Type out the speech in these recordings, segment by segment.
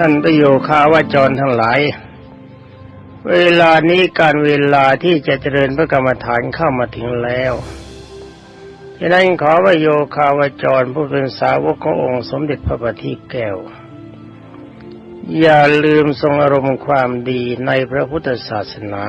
ท่านประโยคาวาจรทั้งหลาย เวลานี้การเวลาที่จะเจริญพระกรรมฐานเข้ามาถึงแล้วฉะนั้นขอว่าโยคาวาจรผู้เป็นสาวกขององค์สมเด็จพระบัณฑิตแก้ว อย่าลืมทรงอารมณ์ความดีในพระพุทธศาสนา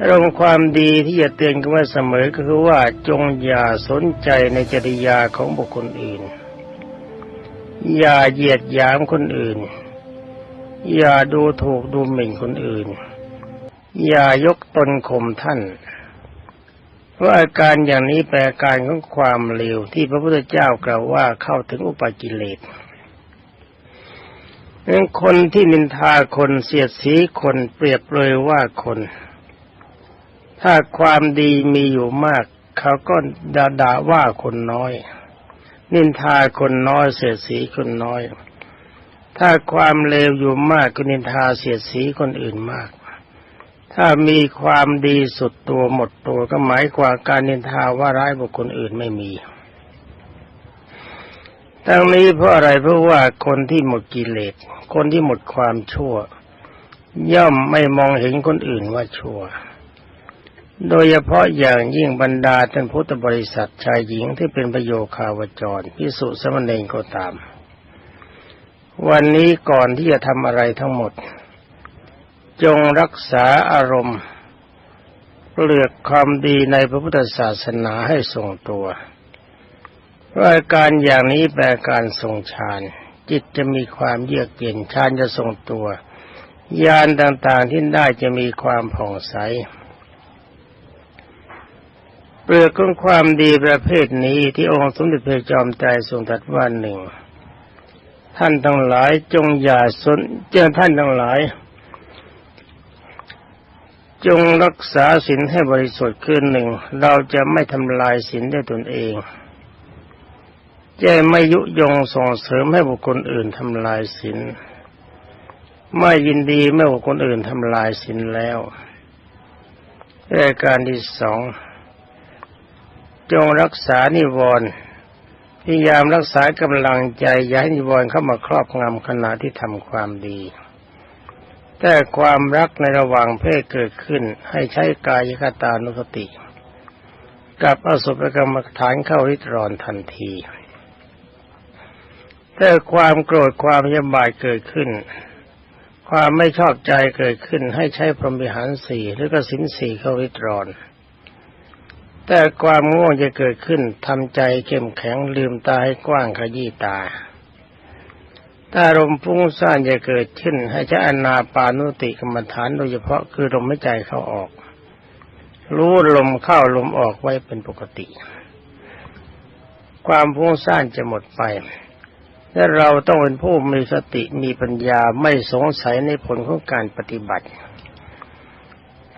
อารมณ์ความดีที่จะเตือนกันว่าเสมอก็คือว่าจงอย่าสนใจในจริยาของบุคคลอื่น อย่าเหยียดหยามคนอื่น อย่าดูถูกดูหมิ่นคนอื่น อย่ายกตนข่มท่านเพราะอาการอย่างนี้แปลการของความเลวที่พระพุทธเจ้ากล่าวว่าเข้าถึงอุปกิเลสคนที่นินทาคนเสียดสีคนเปรียบเลยว่าคน ถ้าความดีมีอยู่มาก เขาก็ด่าด่าว่าคนน้อย นินทาคนน้อยเสียสีคนน้อย ถ้าความเลวอยู่มากก็นินทาเสียสีคนอื่นมาก ถ้ามีความดีสุดตัวหมดตัวก็หมายความการนินทาว่าร้ายบุคคลอื่นไม่มีทั้งนี้เพราะอะไรเพราะว่าคนที่หมดกิเลสคนที่หมดความชั่ว ย่อมไม่มองเห็นคนอื่นว่าชั่ว โดยเฉพาะอย่างยิ่งบรรดาท่านพุทธบริษัทชายหญิงที่เป็นประโยคาวจรพิสุสมณเณรก็ตาม วันนี้ก่อนที่จะทำอะไรทั้งหมด จงรักษาอารมณ์เปลือกความดีในพระพุทธศาสนาให้ทรงตัวว่าการอย่างนี้แปลการทรงฌานจิตจะมีความเยือกเย็นฌานจะทรงตัวญาณต่างๆที่ได้จะมีความผ่องใส เปลือกของความดีประเภทนี้ที่องค์สมเด็จพระจอมใจทรงตรัสว่าหนึ่งท่านทั้งหลายจงอย่าสนเจ้าท่านทั้งหลาย จงรักษาศีลให้บริสุทธิ์ขึ้นหนึ่ง เราจะไม่ทำลายศีลด้ตนเองจะไม่ยุยงส่งเสริมให้บุคคลอื่นทำลายศีลไม่ยินดีเมื่อบุคคลอื่นทำลายศีลแล้วรายการที่สอง จงรักษานิวรณ์พยายามรักษากำลังใจอย่าให้นิวรณ์เข้ามาครอบงำขณะที่ทำความดี แต่ความรักในระหว่างเพศเกิดขึ้นให้ใช้กายคตานุสติ กับอสุภกรรมฐานเข้าริตรอนทันทีแต่ความโกรธความยำบายเกิดขึ้น ความไม่ชอบใจเกิดขึ้นให้ใช้พรหมิหารสี่หรือกสินสี่เข้าริตรอน แต่ความง่วงจะเกิดขึ้นทำใจเข้มแข็งลืมตาให้กว้างขยี้ตา ถ้าลมฟุ้งซ่านจะเกิดขึ้น ให้ใช้อนาปานุติกรรมฐานโดยเฉพาะคือลมหายใจเข้าออก รู้ลมเข้าลมออกไว้เป็นปกติ ความฟุ้งซ่านจะหมดไปและเราต้องเป็นผู้มีสติมีปัญญาไม่สงสัยในผลของการปฏิบัติ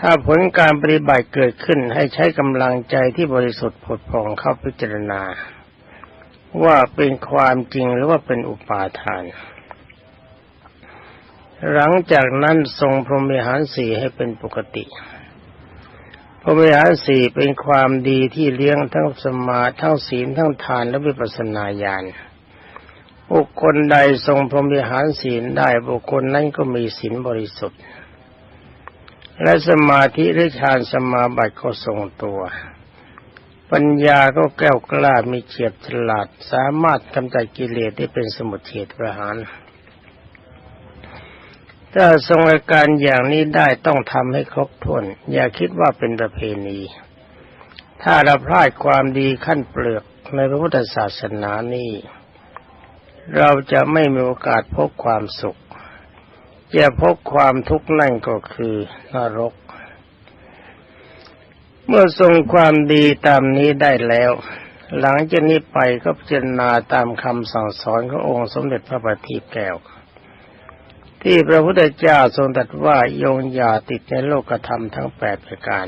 ถ้าผลการปฏิบัติเกิดขึ้นให้ใช้กำลังใจที่บริสุทธิ์ผดผ่องเข้าพิจารณา ว่าเป็นความจริงหรือว่าเป็นอุปาทาน หลังจากนั้นทรงพรหมิหารสี่ให้เป็นปกติพรหมิหารสี่เป็นความดีที่เลี้ยงทั้งสมาทั้งศีลทั้งทานและวิปัสสนาญาณบุคคลใดทรงพรหมิหารศีลได้บุคคลนั้นก็มีศีลบริสุทธิ์ และสมาธิหรือฌานสมาบัติก็ทรงตัว ปัญญาก็แก้วกล้ามีเฉียบฉลาด สามารถกำจัดกิเลสที่เป็นสมุทเฉทประหาร ถ้าทรงอาการอย่างนี้ได้ต้องทำให้ครบถ้วน อย่าคิดว่าเป็นประเพณี ถ้าเราพลาดความดีขั้นเปลือกในพระพุทธศาสนานี้ เราจะไม่มีโอกาสพบความสุข จะพบความทุกข์นั่นก็คือนรก เมื่อทรงความดีตามนี้ได้แล้ว หลังจากนี้ไปก็พิจารณาตามคำสั่งสอนขององค์สมเด็จพระบัณฑิตแก้ว ที่พระพุทธเจ้าทรงตรัสว่าโยงอย่าติดในโลกธรรมทั้งแปดประการ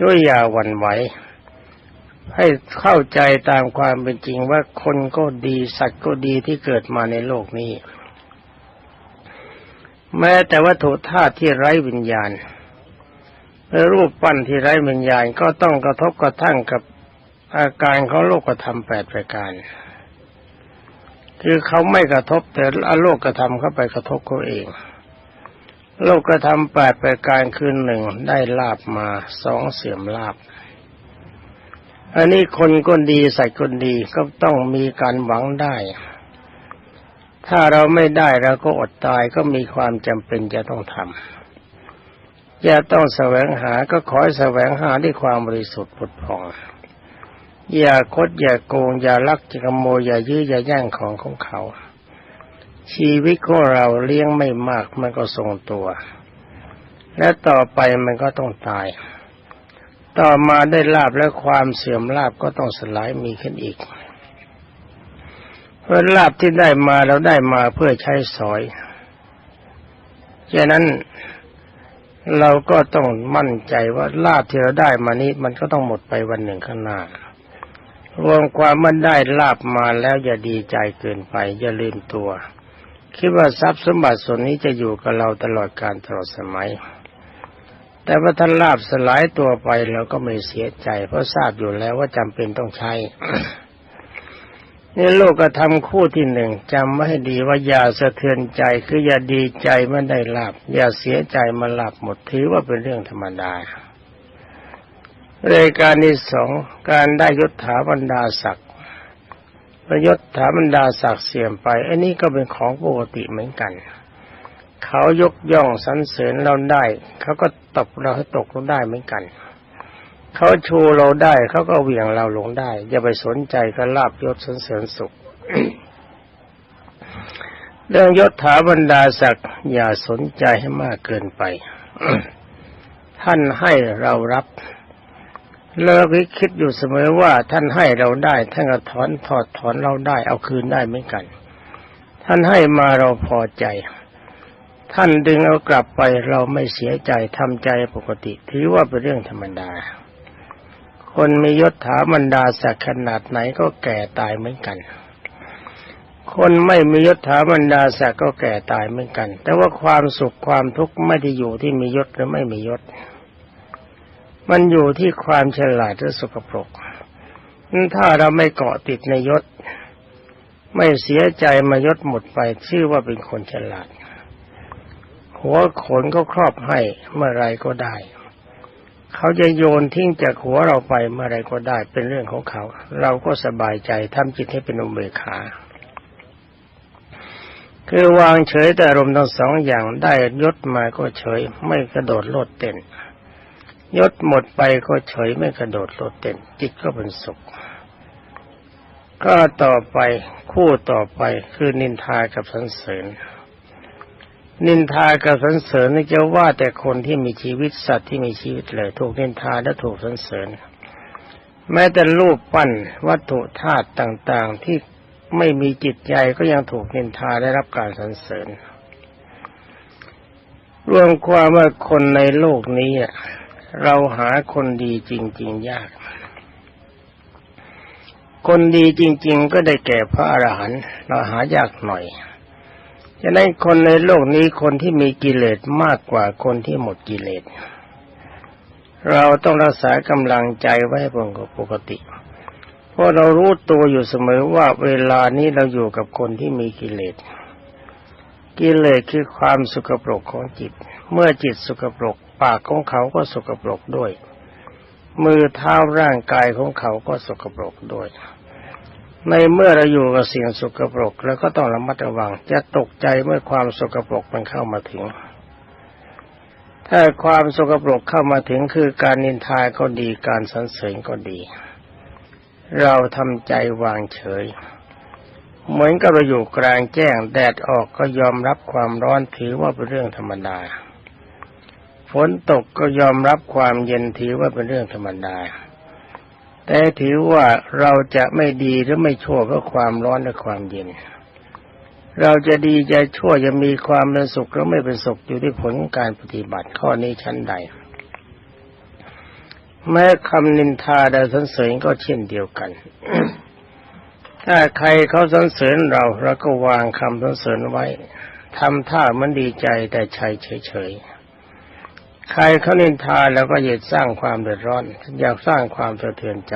ด้วยอย่าหวั่นไหวให้เข้าใจตามความเป็นจริงว่าคนก็ดีสัตว์ก็ดีที่เกิดมาในโลกนี้ แม้แต่วัตถุธาตุที่ไร้วิญญาณหรือรูปปั้นที่ไร้วิญญาณก็ต้องกระทบกระทั่งกับอาการของโลกธรรมแปดประการ คือเขาไม่กระทบแต่โลกกระทำเข้าไปกระทบเขาเอง โลกกระทำแปดประการคืนหนึ่งได้ลาบมาสองเสื่อมลาบ อันนี้คนคนดีใส่คนดีก็ต้องมีการหวังได้ ถ้าเราไม่ได้เราก็อดตายก็มีความจำเป็นจะต้องทำอย่าต้องแสวงหาก็ขอให้แสวงหาด้วยความบริสุทธิ์ผุดผ่อง อย่าคดอย่าโกง อย่าลักอย่าขโมยอย่ายื้ออย่าแย่งของของเขา ชีวิตของเราเลี้ยงไม่มากมันก็ทรงตัว และต่อไปมันก็ต้องตาย ต่อมาได้ลาบและความเสื่อมลาบก็ต้องสลายมีขึ้นอีก เพราะลาบที่ได้มาเราได้มาเพื่อใช้สอยฉะนั้นเราก็ต้องมั่นใจว่าลาบที่เราได้มานี้มันก็ต้องหมดไปวันหนึ่งข้างหน้ารวมความมันได้ลาบมาแล้วอย่าดีใจเกินไป อย่าลืมตัว คิดว่าทรัพย์สมบัติส่วนนี้จะอยู่กับเราตลอดการตลอดสมัย แต่ว่าท่านลาบสลายตัวไปเราก็ไม่เสียใจ เพราะทราบอยู่แล้วว่าจำเป็นต้องใช้ นี่โลกกระทำคู่ที่หนึ่งจำไว้ให้ดีว่าอย่าสะเทือนใจคืออย่าดีใจมื่ได้ลาบอย่าเสียใจมาลาบหมดถือว่าเป็นเรื่องธรรมดารายการที่สองการได้ยศถาบรรดาศักดิ์ประยศถาบรรดาศักดิ์เสื่อมไปอันนี้ก็เป็นของปกติเหมือนกัน เขายกย่องสรรเสริญเราได้ เขาก็ตบเราให้ตกเราได้เหมือนกันเขาชูเราได้เขาก็เหวี่ยงเราลงได้ อย่าไปสนใจกับลาบยศสรรเสริญสุข เรื่องยศถาบรรดาศักดิ์อย่าสนใจให้มากเกินไป ท่านให้เรารับเราคิดอยู่เสมอว่าท่านให้เราได้ท่านก็ถอนถอดถอนเราได้ เอาคืนได้เหมือนกัน ท่านให้มาเราพอใจ ท่านดึงเอากลับไปเราไม่เสียใจทำใจปกติ ถือว่าเป็นเรื่องธรรมดา คนมียศถาบรรดาศักดิ์ขนาดไหนก็แก่ตายเหมือนกัน คนไม่มียศถาบรรดาศักดิ์ก็แก่ตายเหมือนกัน แต่ว่าความสุขความทุกข์ไม่ได้อยู่ที่มียศหรือไม่มียศ มันอยู่ที่ความฉลาดหรือสกปรก ถ้าเราไม่เกาะติดในยศ ไม่เสียใจมายศหมดไปชื่อว่าเป็นคนฉลาด หัวขนก็ครอบให้เมื่อไรก็ได้ เขาจะโยนทิ้งจากหัวเราไปเมื่อไรก็ได้เป็นเรื่องของเขา เราก็สบายใจทำจิตให้เป็นอุเบกขาคือวางเฉยแต่รมทั้งสองอย่างได้ยศมาก็เฉย ไม่กระโดดโลดเต้นยศหมดไปก็เฉยไม่กระโดดโลดเต้นจิตก็เป็นสุข ก็ต่อไปคู่ต่อไปคือนินทากับสันเสริญ นินทากับสันเสริญนี่จะว่าแต่คนที่มีชีวิตสัตว์ที่มีชีวิตเลย ถูกนินทาและถูกสันเสริญ แม้แต่รูปปั้นวัตถุธาตุต่างๆที่ไม่มีจิตใจก็ยังถูกนินทาได้รับการสรรเสริญ รวมความว่าคนในโลกนี้เราหาคนดีจริง ๆ ยาก คนดีจริง ๆ ก็ได้แก่พระอรหันต์เราหายากหน่อย ฉะนั้นคนในโลกนี้คนที่มีกิเลสมากกว่าคนที่หมดกิเลส เราต้องรักษากำลังใจไว้เป็นปกติเพราะเรารู้ตัวอยู่เสมอว่าเวลานี้เราอยู่กับคนที่มีกิเลส กิเลสคือความสุขปรกของจิต เมื่อจิตสุขปรกปากของเขาก็สุกปรกด้วย มือเท้าร่างกายของเขาก็สกปรกด้วย ในเมื่อเราอยู่กับสิ่งสกปรกแล้วก็ต้องระมัดระวัง จะตกใจเมื่อความสกปรกมันเข้ามาถึง ถ้าความสกปรกเข้ามาถึงคือการนินทาก็ดีการสรรเสริญก็ดี เราทำใจวางเฉย เหมือนกับเราอยู่กลางแจ้งแดดออกก็ยอมรับความร้อนถือว่าเป็นเรื่องธรรมดาฝนตกก็ยอมรับความเย็นถือว่าเป็นเรื่องธรรมดา แต่ถือว่าเราจะไม่ดีหรือไม่ชั่วเพราะความร้อนและความเย็น เราจะดีจะชั่วจะมีความเป็นสุขหรือไม่เป็นสุขอยู่ที่ผลของการปฏิบัติข้อนี้ชั้นใด แม้คำนินทาใดสรรเสริญก็เช่นเดียวกัน ถ้าใครเขาสรรเสริญเราเราก็วางคำสรรเสริญไว้ทำท่ามันดีใจแต่ใจเฉยๆ ใครเขาเนินทาแล้วก็อยาสร้างความเดือดร้อน อยากสร้างความสะเทือนใจ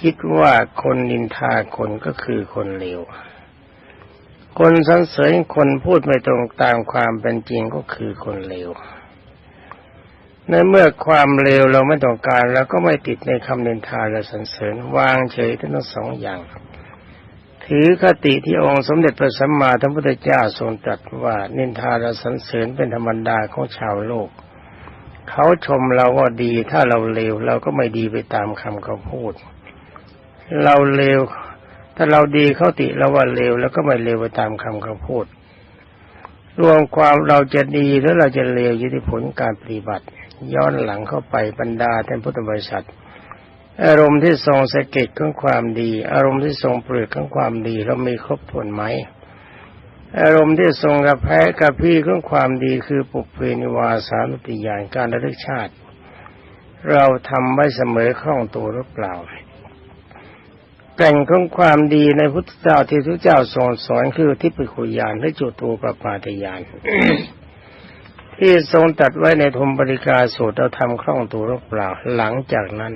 คิดว่าคนนินทาคนก็คือคนเลวคนสรรเสริญคนพูดไม่ตรงตามความเป็นจริงก็คือคนเลวในเมื่อความเลวเราไม่ต้องการเราก็ไม่ติดในคำนินทาและสรรเสริญวางเฉยทั้งสองอย่าง ถือคติที่องค์สมเด็จพระสัมมาสัมพุทธเจ้าทรงตรัสว่านินทาและสรรเสริญเป็นธรรมดาของชาวโลก เขาชมเราว่าดี ถ้าเราเลวเราก็ไม่ดีไปตามคำเขาพูด เราเลวถ้าเราดีเขาติเราว่าเลวแล้วก็ไม่เลวไปตามคำเขาพูด รวมความเราจะดีหรือเราจะเลวอยู่ที่ผลการปฏิบัติ ย้อนหลังเข้าไปบรรดาท่านพุทธบริษัท อารมณ์ที่ทรงสะเก็ดของความดี อารมณ์ที่ทรงเปลือกของความดี เรามีครบถ้วนไหม อารมณ์ที่ทรงกระแพ้กระพี่ของความดีคือปุเพนิวาสานุติยานการระลึกชาติ เราทำไว้เสมอคล่องตัวหรือเปล่าแก่งของความดีในพุทธเจ้าที่ทุกเจ้าสอนสอนคือทิพคุยานและจุตูปปาตยานที่ทรงตัดไว้ในธมบริกาสูตรเราทำคล่องตัวหรือเปล่าหลังจากนั้น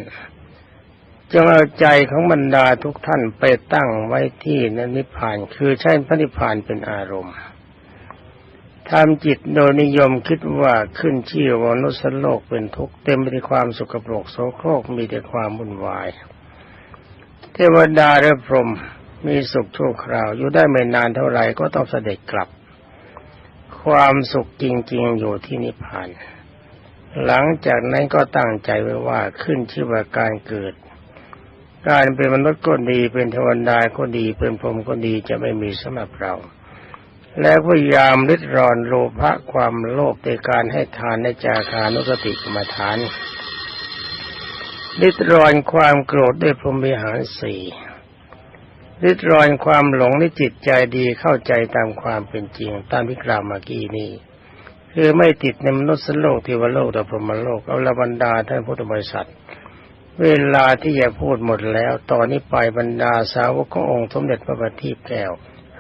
จงเอาใจของบรรดาทุกท่านไปตั้งไว้ที่นนิพพาน คือใช้พระนิพพานเป็นอารมณ์ทำจิตโดยนิยมคิดว่าขึ้นชื่อว่านุสโลกเป็นทุกข์เต็มไปด้วยความสุขโปรกโสโครกมีแต่ความวุ่นวาย เทวดาและพรหมมีสุขชั่วคราว อยู่ได้ไม่นานเท่าไหร่ก็ต้องเสด็จกลับ ความสุขจริง ๆ อยู่ที่นิพพาน หลังจากนั้นก็ตั้งใจไว้ว่าขึ้นชื่อว่าการเกิด การเป็นมนุษย์ก็ดีเป็นเทวดาก็ดีเป็นพรหมก็ดีจะไม่มีสำหรับเรา และพยายามริดรอนโลภะความโลภในการให้ทานในจาคานุสติกรรมฐานริดรอนความโกรธด้วยพรหมิหารสี่ริดรอนความหลงในจิตใจดีเข้าใจตามความเป็นจริง ตามที่กล่าวเมื่อกี้นี้คือไม่ติดในมนุษย์โลกเทวโลกแต่พรหมโลกเอาละบรรดาท่านพุทธบริษัท เวลาที่จะพูดหมดแล้ว ตอนนี้ไปบรรดาสาวกขององค์สมเด็จพระบัณฑิตแก้ว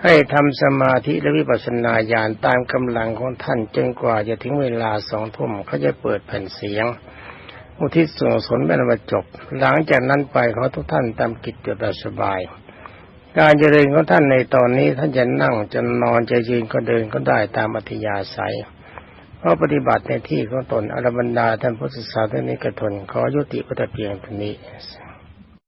ให้ทำสมาธิและวิปัสสนาญาณตามกำลังของท่านจนกว่าจะถึงเวลาสองทุ่มเขาจะเปิดแผ่นเสียง อุทิศส่วนสนเป็นมาจบ หลังจากนั้นไปขอทุกท่านตามกิจเกิดสบาย การเจริญของท่านในตอนนี้ท่านจะนั่งจะนอนจะยืนก็เดินก็ได้ตามอัธยาศัย เพราะปฏิบัติในที่ของตนอรบรรดาท่านพุทธศาสนิกชนขอยุติพุทธเพียงเท่านี้